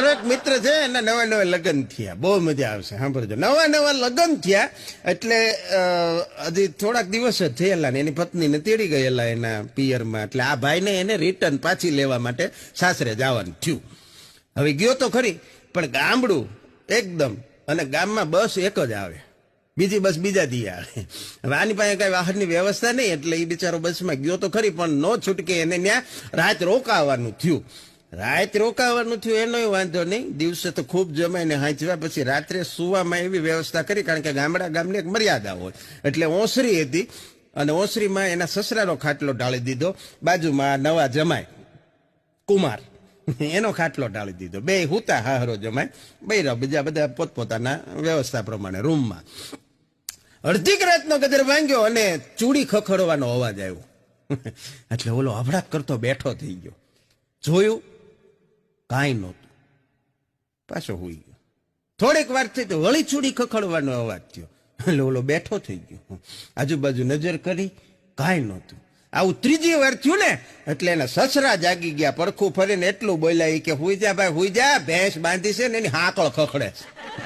મારો એક મિત્ર છે, એના નવા નવા લગ્ન થયા. બહુ મજા આવશે, સાંભળજો. નવા નવા લગ્ન થયા એટલે હજી થોડાક દિવસ જ થયેલા ને એની પત્નીને તેડી ગયેલા એના પિયરમાં. એટલે આ ભાઈને એને રિટર્ન પાછી લેવા માટે સાસરે જવાનું થયું. હવે ગયો તો ખરી, પણ ગામડું એકદમ, અને ગામમાં બસ એક જ આવે. બીજી બસ બીજા દી આવે. હવે આની પાસે કઈ વાહનની વ્યવસ્થા નહીં, એટલે એ બિચારો બસમાં ગયો તો ખરી, પણ નો છૂટકે એને ત્યાં રાત રોકાવાનું થયું. રાત રોકાવાનું થયું એનો વાંધો નહીં. દિવસે તો ખૂબ જમાઈને હાંચવા, પછી રાત્રે સુવામાં એવી વ્યવસ્થા કરી, કારણ કે ગામડા ગામની એક મર્યાદા હોય. એટલે ઓસરી હતી, અને ઓસરીમાં એના સસરાનો ખાટલો ઢાળી દીધો. બાજુમાં નવા જમાય કુમાર. એનો ખાટલો ઢાળી દીધો. બે હુતા હાહરો જમાય બૈરા બીજા બધા પોતપોતાના વ્યવસ્થા પ્રમાણે રૂમમાં. અડધી રાતનો ગદર ભાંગ્યો અને ચૂડી ખખડવાનો અવાજ આવ્યો. એટલે ઓલો અભડાક કરતો બેઠો થઈ ગયો. જોયું? કાંઈ નહોતું. પાછો હોઈ ગયો. થોડીક વાર થઈ તો વળી છૂડી ખખડવાનો અવાજ થયો. એટલે ઓલો બેઠો થઈ ગયો. આજુબાજુ નજર કરી, કાંઈ નહોતું. આવું ત્રીજી વાર થયું ને, એટલે એના સસરા જાગી ગયા, પડખું ફરીને એટલું બોલ્યા કે, હુઈ જા ભાઈ, હુઈ જા, ભેંસ બાંધી છે ને એની હાકળ ખખડે છે.